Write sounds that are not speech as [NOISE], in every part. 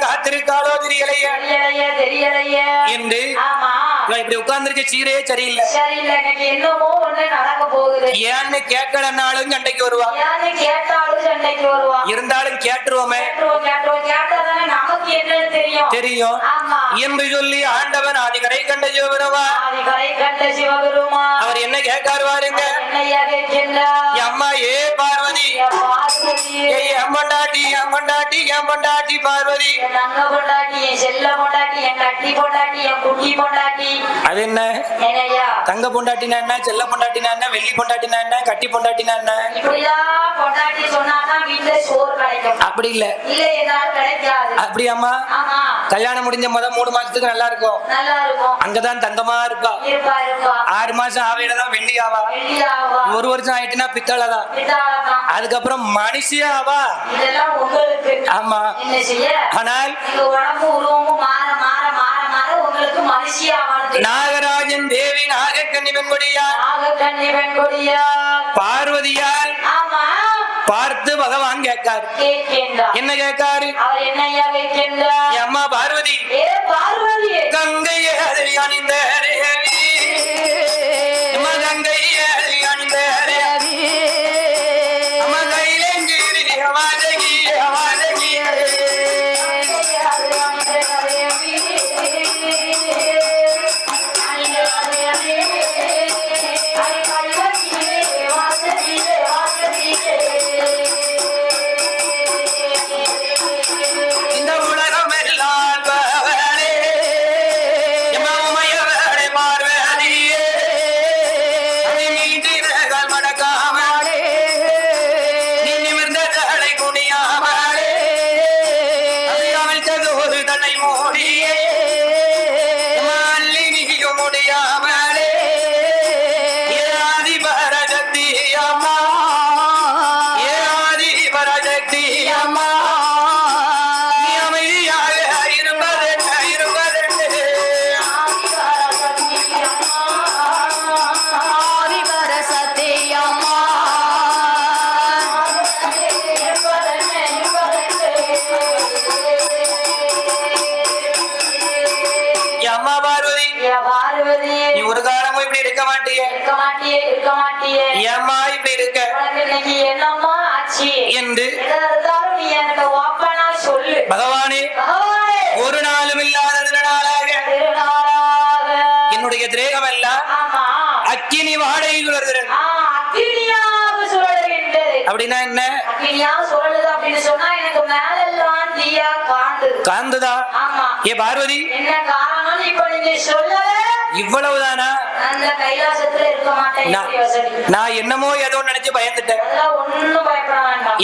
காத்திருக்காளோ தெரியலையே. என்று இப்படி உட்கார்ந்திருக்க சீரே சரியில்லை. சரியில்லை என்னமோ ஒண்ணு நடக்க போகுது. ஏன்னு கேட்கலன்னாலும் சண்டைக்கு வருவா. யாரு கேட்டாலும் சண்டைக்கு வருவா. இருந்தாலும் கேட்டுருவோமே. கேட்டுருவோம் கேட்டுருவோம். கேட்டாதானே நமக்கு என்னன்னு தெரியும். தெரியும். ஆமா. என்று சொல்லி ஆண்டவன் ஆதிகரை கண்ட சிவபெருமா அவர் என்ன கேட்காரு பாருங்க. அம்மா ஏ பார்வதி என் பொண்டாட்டி என் பொண்டாட்டி என் பொண்டாட்டி பார்வதி. என் தங்க பொண்டாட்டி என் செல்ல பொண்டாட்டி என் கட்டி பொண்டாட்டி என் குட்டி பொண்டாட்டி. அது என்ன? தங்க பொண்டாட்டினா என்ன? செல்ல பொண்டாட்டினா என்ன? வெள்ளி பொண்டாட்டினா என்ன? கட்டி பொண்டாட்டினா என்ன? இப்படிதான் பொண்டாட்டி சொன்னாதான் வீட்டுல சோறு கிடைக்கும். அப்படி இல்ல. இல்ல கிடைக்காது. ஆமா. கல்யாணம் முடிஞ்ச முத மூணு மாசத்துக்கு நல்லா இருக்கும் அங்கதான் தங்கமா இருப்பா ஆறு மாசம் ஆவையில தான் வெள்ளி ஆவா ஒரு வருஷம் ஆயிட்டுனா பித்தளை தான். அதுக்கப்புறம் மனுஷியா ஆவா ஆமா. ஆனால் நாகராஜன் தேவி நாகக்கன்னி வெண்கொடியா நாக கண்ணி வெண்கொடியா பார்வதியால் ஆமா. பார்த்து பகவான் கேட்காரு. என்ன கேட்காரு? அம்மா பார்வதி. கங்கையே அணிந்த நீ ஒரு காலமும் இப்படி இருக்க மாட்டியே. இருக்க மாட்டியே இருக்க மாட்டியே. ஏம்மா இப்படி இருக்க? உனக்கு இன்னைக்கு என்னம்மா ஆச்சு? என்று எதா இருந்தாலும் நீ எனக்கு ஓப்பனா சொல்லு. பகவானே பகவானே, ஒரு நாளும் இல்லாத நாளாக திருநாளாக. என்னுடைய திரேகம் எல்லாம் ஆமா. அக்கினி வாடகை வருகிறது ஆ, அக்கினியாக சுழலுகின்றது அப்படின்னா என்ன? அக்கினியாக சுழலுது அப்படின்னு சொன்னா காந்துதா ஏ பார்வதி? இவ்வளவுதானா? நான் என்னமோ ஏதோ நினைச்சு பயந்துட்டேன்.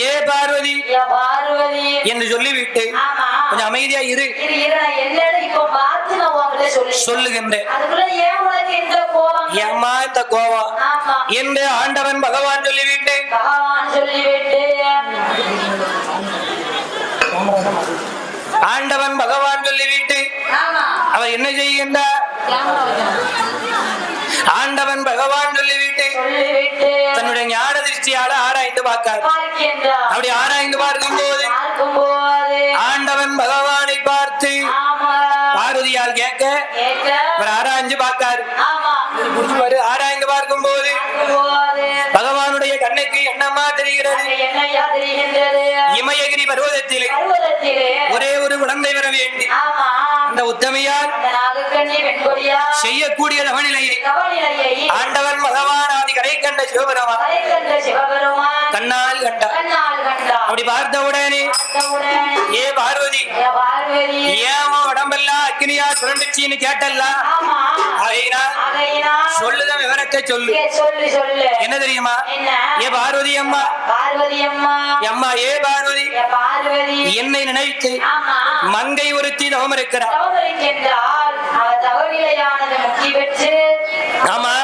ஏ பார்வதி? என்று சொல்லிவிட்டு கொஞ்சம் அமைதியா இரு. சொல்லுகின்றேன். உனக்கு இந்த கோவம் என்று ஆண்டவன் பகவான் சொல்லிவிட்டு. ஆண்டவன் பகவான் சொல்லிவிட்டு அவர் என்ன செய்கின்றார்? ஆண்டவன் பகவான் சொல்லிவிட்டு தன்னுடைய ஞான திருஷ்டியால ஆராய்ந்து பார்க்கார். அப்படி ஆராய்ந்து பார்க்கும் போது பார்க்கும்போது ஆண்டவன் பகவானை பார்த்து பார்வதியால் கேட்க அவர் ஆராய்ஞ்சு புரிஞ்சுவாரு ஆராய்ந்து பார்க்கும் போது தெரிகிறது இமயகிரி பர்வதத்திலே ஒரே ஒரு குழந்தை வர வேண்டி. அந்த வெண்கொடியா செய்யக்கூடிய தவநிலையை கவனிலையை ஆண்டவன் பகவான் ஆதி கரை கண்ட சிவபெருமான் கண்ணால் கண்டார் அப்படி பார்த்த உடனே ஏ பார்வதி ஏ பார்வதி. ஏன் உன் உடம்பெல்லாம் அக்னியா சுரண்டுச்சின்னு கேட்டல்ல? ஆமா. ஆகையினால் ஆகையினால் சொல்லுத விவரத்தை சொல்லு. என்ன தெரியுமா? ஏ பார்வதி அம்மா. அம்மா. ஏ பார்வதி. என்னை நினைத்து மங்கை ஒருத்தி தவம் இருக்கிறார் ஆமா.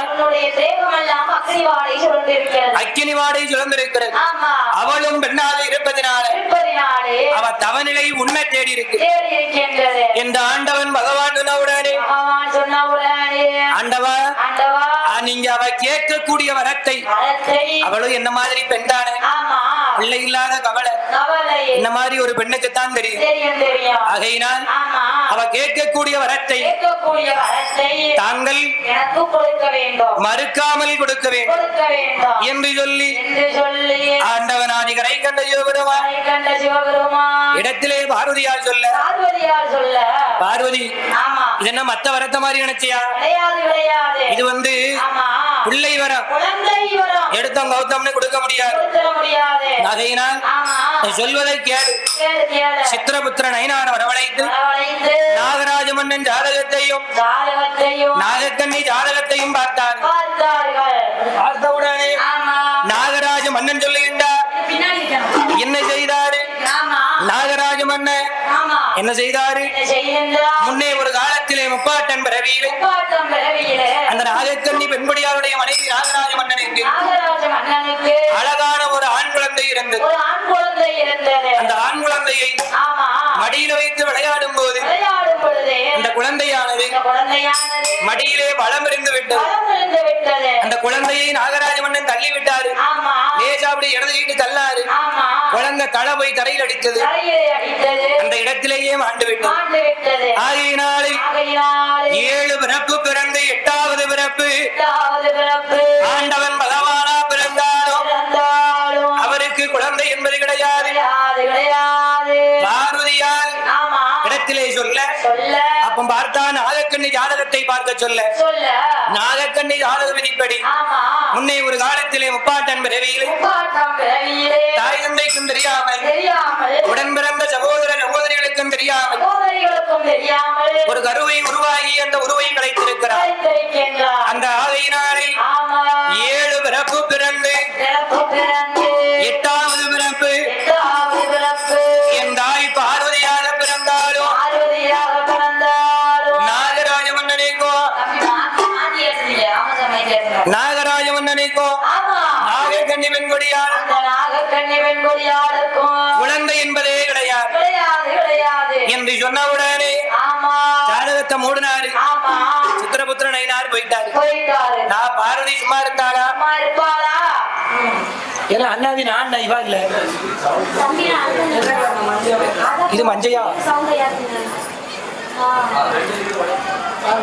அக்கினி வாடை சுழந்திருக்கிறது அவளும் பெண்ணாக இருப்பதினால அவ தவநிலை உண்மை தேடி இருக்கு இந்த ஆண்டவன் பகவான் சொன்னவுடனே ஆண்டவா நீங்க அவ கேட்கக்கூடிய வரத்தை அவளும் என்ன மாதிரி பெண்தானே ஆமா. பிள்ளை இல்லாத கவலை. இந்த மாதிரி ஒரு பெண்ணுக்குத்தான் தெரியும். ஆகையினால் அவ கேட்கக்கூடிய வரத்தை தாங்கள் மறுக்காமல் கொடுக்க வேண்டும். என்று சொல்லி ஆண்டவனாதி கரை கண்ட சிவபெருமான் இடத்திலே பார்வதியால் சொல்ல பார்வதியார் சொல்ல பார்வதி இது என்ன மத்த வரத்த மாதிரி நினைச்சியா? இது வந்து பிள்ளை வரம். எடுத்தோம் கௌதம்னு கொடுக்க முடியாது. கொடுக்க சொல்வதை கேளு. சித்திரபுத்திர நயினார் வரவழைத்து நாகராஜ மன்னன் ஜாதகத்தையும் நாகக்கண்ணி ஜாதகத்தையும் பார்த்தார் பார்த்தவுடனே நாகராஜ மன்னன் சொல்லுகின்றார். என்ன செய்தாரு? நாகராஜ என்ன? செய்தாரு? என்ன செய்கின்றார் முன்னே ஒரு காலத்திலே முப்பாட்டன் பிறவியிலே அந்த நாகக்கண்ணி பெண்படியாருடைய மனைவி நாகராஜ மன்னனுக்கு அழகான ஒரு ஆண் குழந்தை இருந்தது. அந்த ஆண் குழந்தையை மடியில வைத்து விளையாடும் பொழுது அந்த குழந்தையானது இந்த குழந்தையானது மடியிலே பலம் இருந்து விட்டது. அந்த குழந்தையை நாகராஜ மன்னன் தள்ளி விட்டாரு லேசா அப்படி இடதுகிட்டு தள்ளாரு. குழந்தை தலை போய் தரையில் அடித்தது. அந்த இடத்திலேயே மாண்டு விட்டது. ஆகையினாலே ஏழு பிறப்பு பிறந்து எட்டாவது பிறப்பு. எட்டாவது பார்க்க சொல்ல. நாகக்கண்ணி ஜாதக விதிப்படி. முன்னே ஒரு காலத்திலே முப்பாட்டன் பிறவியிலே தாய் தந்தைக்கும் தெரியாமல் உடன் பிறந்த சகோதர சகோதரிகளுக்கும் தெரியாமல் ஒரு கருவை உருவாகி அந்த உருவை கிடைத்திருக்கிறார் அந்த ஆகையினாலே ஏழு பிறப்பு பிறந்து நாகக்கண்ணி பெண்கொடியால் அந்த நாகக்கண்ணி வெண்கொடியாளுக்கும் குழந்தை என்பதே கிடையாது. என்று சொன்னவுடனே ஆமா. ஜாதகத்தை மூடினாரு. ஆமா. சித்திரபுத்திர நயினார் போயிட்டாரு. நான் பார்வதி சும்மா இருந்தாளா? ஏன்னா அண்ணாவி நான் இவா இல்ல. இது மஞ்சையா?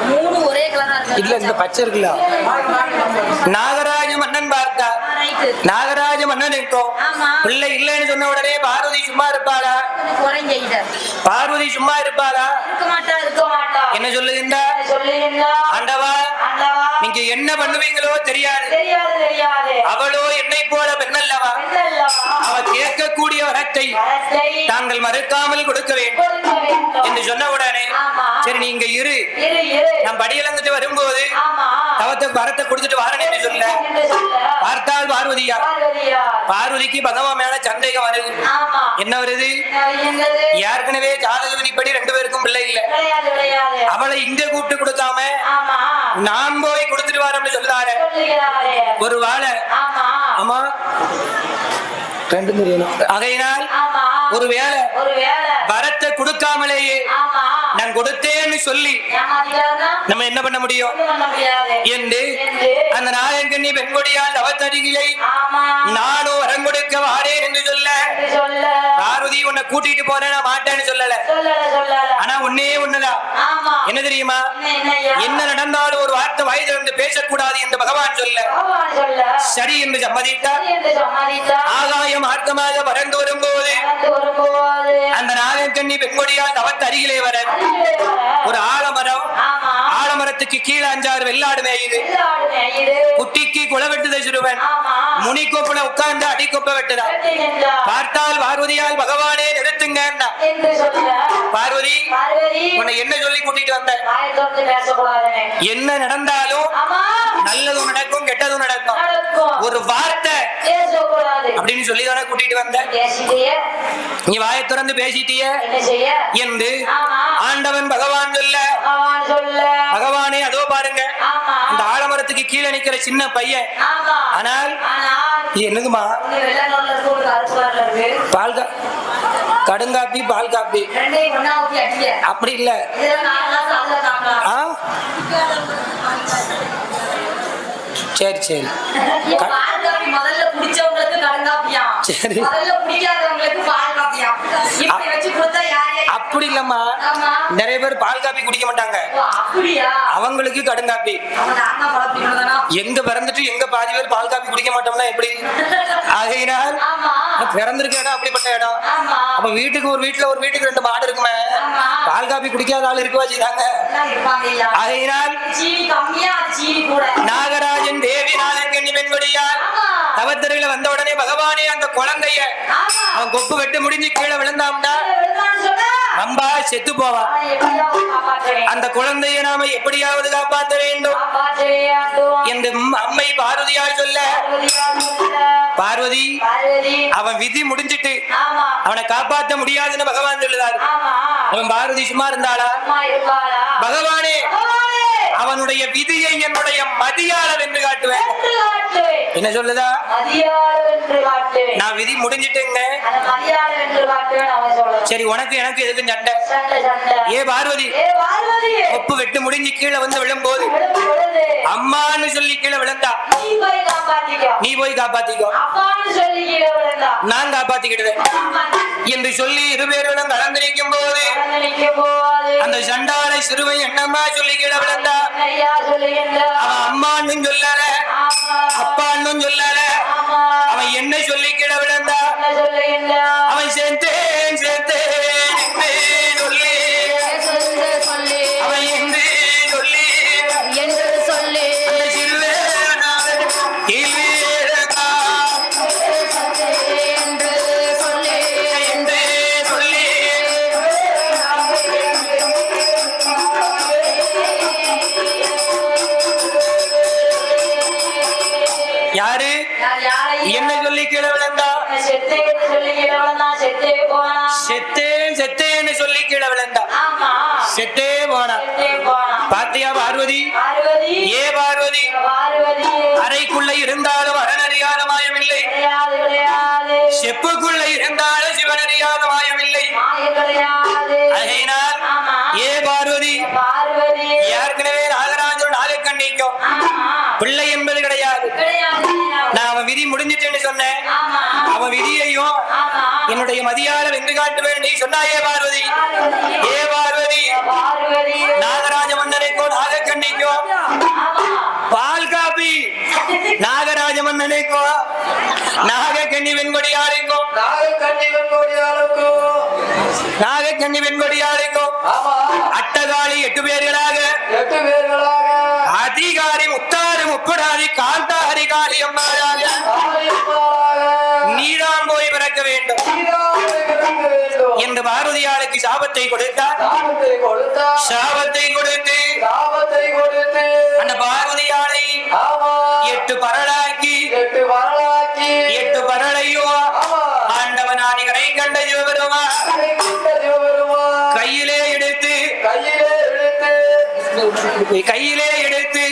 மூணு ஒரே கலரா இருக்கு இல்ல இந்த பச்சை இருக்குல்ல. நாகராஜ மன்னன் பார்த்தா ரைட்டு நாகராஜ மன்னனுக்கோ ஆமா. பிள்ளை இல்லைன்னு சொன்ன உடனே பார்வதி சும்மா இருப்பாளா? இத பார்வதி சும்மா இருப்பாளா? மாட்டா என்ன சொல்லுகின்ற? ஆண்டவா நீங்க என்ன பண்ணுவீங்களோ தெரியாது. அவளோ என்னை போல பெண்ணல்லவா? அவ கேட்கக்கூடிய வரத்தை தாங்கள் மறுக்காமல் கொடுக்க வேண்டும். என்று சொன்ன உடனே சரி நீங்க இரு. நான் படியிலங்கிட்டு வரும்போது தவத்தை வரத்தை கொடுத்துட்டு வாரேன் என்று சொல்ல. பார்த்தால் பார்வதியா? பார்வதிக்கு பகவான் மேல சந்தேகம் வருது. என்ன வருது? ஏற்கனவே ஜாதக விதிப்படி ரெண்டு பேருக்கும் பிள்ளை இல்ல. அவளை இங்க கூப்பிட்டு கொடுக்காம நான் போய் கொடுத்துட்டு வரேன்னு சொல்றாரு சொல்லுகிறாரே. ஒரு வாழை. ஆமா. ஆகையினால் ஆமா ஒரு வேலை ஒரு வேலை வரத்தை கொடுக்காமலேயே நான் கொடுத்தேன்னு சொல்லி நம்ம என்ன பண்ண முடியும்? என்று அந்த நாயகண்ணி பெண்கொடியால் அவத்தடிகளை ஆமா. நானும் வரம் கொடுக்க வாரேன் என்று சொல்ல பார்வதி உன்னை கூட்டிட்டு போறேன் நான் மாட்டேன்னு சொல்லல. ஆனா ஒண்ணுதான். ஆமா. என்ன தெரியுமா? என்ன நடந்தாலும் ஒரு வார்த்தை வாய் திறந்து பேசக்கூடாது என்று பகவான் சொல்ல. சரி என்று சம்மதித்தார். ஆகாயம் மார்க்கமாக பறந்து வரும்போது அந்த நாகக்கண்ணி பெண்கொடியால் தவத்து அருகிலே வர, ஒரு ஆலமரம் ஆலமரத்துக்கு கீழே அஞ்சாறு வெள்ளாடு மேயுது. குட்டிக்கு குல வெட்டுத சிறுவன் முனி கொப்புல உட்கார்ந்து அடி கொப்ப வெட்டுதா. பார்த்தால் பார்வதியால் பகவானே நிறுத்துங்க பார்வதி உன்னை என்ன சொல்லி கூட்டிட்டு வந்த? என்ன நடந்தாலும் நல்லதும் நடக்கும் கெட்டதும் நடக்கும். ஒரு வார்த்தை அப்படின்னு சொல்லி தானே கூட்டிட்டு வந்த? நீ வாயை திறந்து பேசிட்டிய? என்று ஆண்டவன் பகவான் சொல்ல. பகவான் பகவானே அதோ பாருங்க. அந்த ஆலமரத்துக்கு கீழே நிக்கிற சின்ன பையன். ஆனால் என்னதுமா பால் கா கடுங்காப்பி பால் காப்பி. அப்படி இல்ல. சரி சரி. முதல்ல குடிச்சவங்களுக்கு கடுங்காப்பியா சரி. முதல்ல குடிக்காதவங்களுக்கு பால் காப்பியா இப்படி வச்சு கொடுத்தா யார் யார் அப்படி இல்லம்மா. நிறைய பேர் பால் காப்பி குடிக்க மாட்டாங்க. அவங்களுக்கு கடுங்காப்பி. எங்க பிறந்துட்டு எங்க பாதி பேர் பால் காப்பி குடிக்க மாட்டோம்னா எப்படி? [LAUGHS] ஆகையினால் பிறந்திருக்க இடம் அப்படிப்பட்ட இடம். அப்ப வீட்டுக்கு ஒரு வீட்டுல ஒரு வீட்டுக்கு ரெண்டு மாடு இருக்குமே. பால் காப்பி குடிக்காத ஆள் இருக்கவா செய்தாங்க ஆகையினால் நாகராஜன் தேவி நாகக்கண்ணி பெண்கொடியார் ஆமா. தவத்திரையில வந்த உடனே பகவானே அந்த குழந்தைய அவன் கொப்பு வெட்டு முடிஞ்சு கீழே விழுந்தாம்னா நம்பா செத்து காப்பாற்றுவேன் அந்த குழந்தையை நாம எப்படியாவது காப்பாற்ற வேண்டும். என்று அம்- அம்மை பார்வதியால் சொல்ல பார்வதி அவன் விதி முடிஞ்சிட்டு அவனை காப்பாற்ற முடியாதுன்னு பகவான் சொல்லுதார். அவன் பார்வதி சும்மா இருந்தாளா? பகவானே, அவனுடைய விதியை என்னுடைய மதியால வென்று காட்டுவேன். என்ன சொல்லுதா? நான் விதி முடிஞ்சிட்டுங்க. சரி உனக்கு எனக்கு எதுக்கும் சண்டை? ஏ பார்வதி கொப்பு வெட்டு முடிஞ்சு கீழே வந்து விழும்போது அம்மான்னு சொல்லி கீழே விழுந்தா நீ போய் காப்பாத்திக்கோ. நான் காப்பாத்திக்கிடுவேன். என்று சொல்லி இருவேர்களும் கலந்து நிற்கும் போது அந்த சண்டாளை சிறுவை என்னம்மா சொல்லி கீழே விழுந்தா அவன் அம்மான்னு சொல்லல. அப்பான்னு சொல்லல. அவன் என்ன சொல்லி கீழே விழுந்தா அவன் சேர்த்தேன் சேர்த்தேன். சொல்லி கீழே விழுந்தா. செத்தே போனா. பாத்தியா பார்வதி? ஏ பார்வதி? அறைக்குள்ள இருந்தாலும் அரணறியாத மாயமில்லை. கிடையாது கிடையாது. செப்புக்குள்ள இருந்தாலும் சிவனறியாத மாயமில்லை. மாய கிடையாது. ஆகையினால் ஆமா. ஏ பார்வதி? ஏற்கனவே நாகராஜன் நாகக்கண்ணிக்கும் ஆமா. பிள்ளை என்பது கிடையாது. நான் அவன் விதி முடிஞ்சிட்டேன்னு சொன்னேன். அவன் விதியையும் என்னுடைய மதியால வென்று காட்டுவேன். நீ சொன்னாயே பார்வதி. ஏ பார்வதி. நாகராஜ மன்னனைக்கோ நாகக்கண்ணிக்கோ பால் காப்பி. நாகராஜ மன்னனைக்கோ நாகக்கண்ணி வெண்கொடியாளுக்கோ நாகக்கண்ணி வெண்கொடியாளுக்கு நாகக்கண்ணி வெண்கொடியாளுக்கோ அட்டகாளி எட்டு பேர்களாக. எட்டு பேர்களாக. அதிகாரி முத்தாறு முப்படாதி காந்தாரி காளி ஆலயமாளாக நீதான் போய் பிறக்க வேண்டும். என்று பாரதியாளுக்கு சாபத்தை கொடுத்தார். சாபத்தை கொடுத்து சாபத்தை கொடுத்து அந்த பார்வதியாளை ஆமா எட்டு பரலாக்கி எட்டு வரலாக்கி எட்டு பரலையும் ஆமா ஆண்டவனாடி கரை கண்ட சிவபெருமான் கையிலே எடுத்து கையிலே எடுத்து கையிலே எடுத்து எடுத்து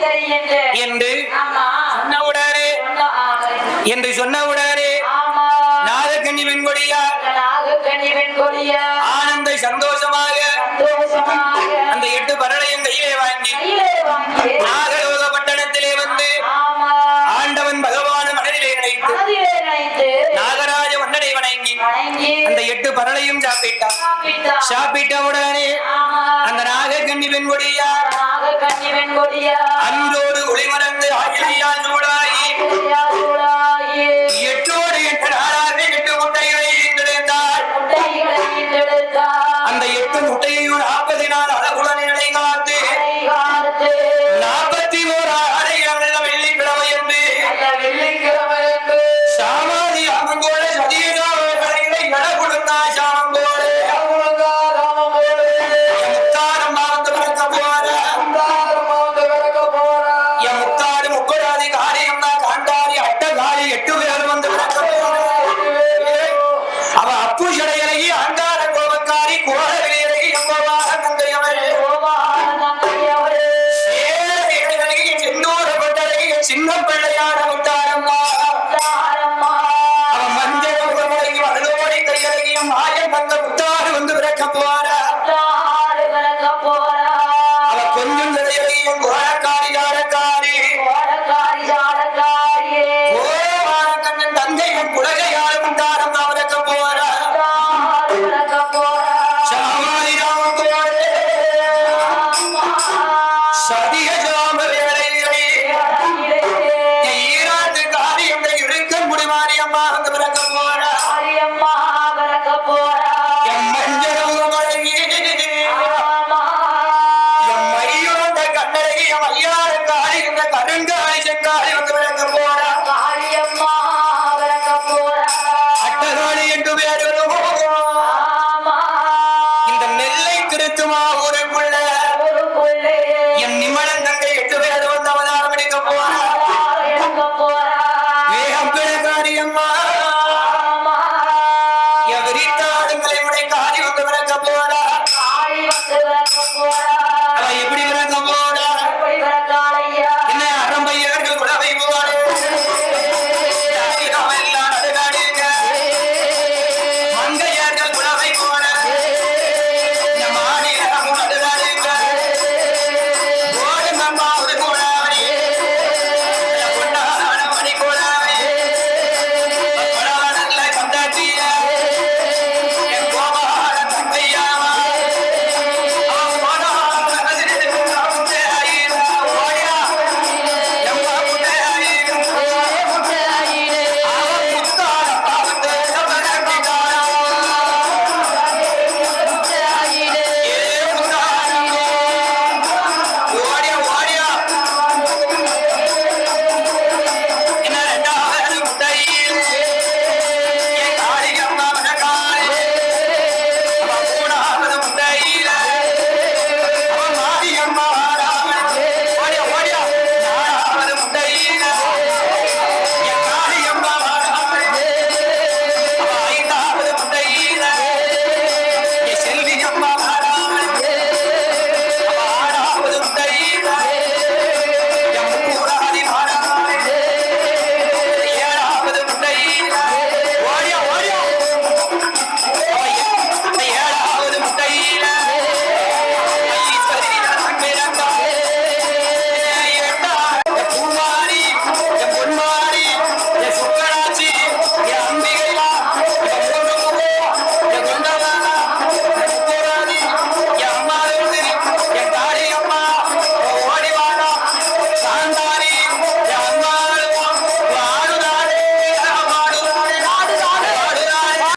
தருகின்றேன் என்று ஆமா. சொன்னவுடனே சொன்ன- ஆ, என்று சொன்னவுடனே ஆமா. நாகக்கண்ணி வெண்கொடிய ஆனந்த சந்தோஷமாக அந்த எட்டு பரளையும் கையிலே வாங்கி நாகலோக பட்டணத்திலே வந்து ஆண்டவன் பகவான மனதிலே நினைத்து நாகராஜ மன்னனை வணங்கி அந்த எட்டு பரளையும் சாப்பிட்டார் சாப்பிட்டார். சாப்பிட்ட உடனே ஆமா அந்த நாகக்கண்ணி பெண்கொடியார் நாகக்கனி வெண்கொடிய அன்றோடு ஒளிமறந்து ஆகிலையால் சூடாகி